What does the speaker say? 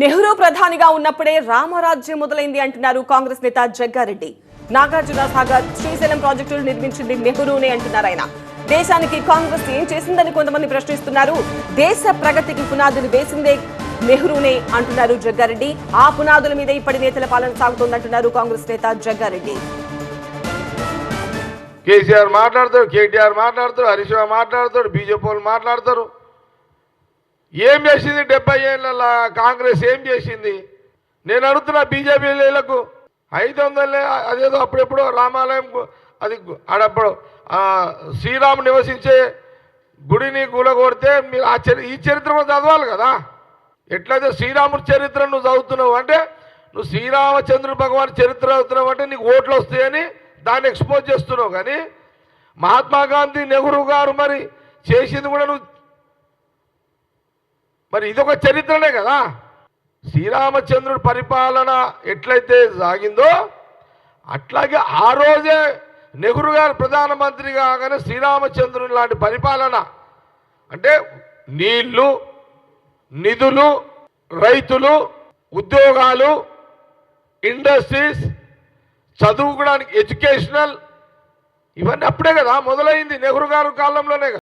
నెహ్రూ ప్రధానిగా ఉన్నప్పుడే రామరాజ్యం మొదలైంది అంటున్నారు కాంగ్రెస్ నేత జగ్గారెడ్డి. నాగార్జున సాగర్ శ్రీశైలం ప్రాజెక్టులు నిర్మించింది నెహ్రూనే అంటున్నారు ఆయన. దేశానికి కాంగ్రెస్ ఏం చేసిందని కొంతమంది ప్రశ్నిస్తున్నారు. దేశ ప్రగతికి పునాదులు వేసిందే నెహ్రూనే అంటున్నారు జగ్గారెడ్డి. ఆ పునాదుల మీద ఇప్పటి నేతల పాలన సాగుతోందంటున్నారు కాంగ్రెస్ నేత జగ్గారెడ్డి. కేసీఆర్ మాట్లాడతారు కేటీఆర్ మాట్లాడతారు హరీష్ రావు మాట్లాడతాడు బీజేపీ వాళ్ళు మాట్లాడతారు. ఏం చేసింది డెబ్బై ఏళ్ళ కాంగ్రెస్ ఏం చేసింది? నేను అడుగుతున్నా బీజేపీలకు ఐదు వందలే అదేదో అప్పుడెప్పుడో రామాలయం అది గు- ఆడప్పుడు శ్రీరాము నివసించే గుడిని కూలగొడితే మీరు ఆ చరి ఈ చరిత్ర కూడా చదవాలి కదా? ఎట్లయితే శ్రీరాముడి చరిత్ర నువ్వు చదువుతున్నావు అంటే నువ్వు శ్రీరామచంద్రుడు భగవాన్ చరిత్ర చదువుతున్నావు అంటే నీకు ఓట్లు వస్తాయని దాన్ని ఎక్స్పోజ్ చేస్తున్నావు కానీ మహాత్మా గాంధీ నెహ్రూ గారు మరి చేసింది కూడా నువ్వు మరి ఇదొక చరిత్రనే కదా. శ్రీరామచంద్రుడి పరిపాలన ఎట్లయితే సాగిందో అట్లాగే ఆ రోజే నెహ్రూ గారు ప్రధానమంత్రి కాగానే శ్రీరామచంద్రుని లాంటి పరిపాలన. అంటే నీళ్ళు నిధులు రైతులు ఉద్యోగాలు ఇండస్ట్రీస్ చదువుకోవడానికి ఎడ్యుకేషనల్ ఇవన్నీ అప్పుడే కదా మొదలైంది నెహ్రూ గారు కాలంలోనే కదా.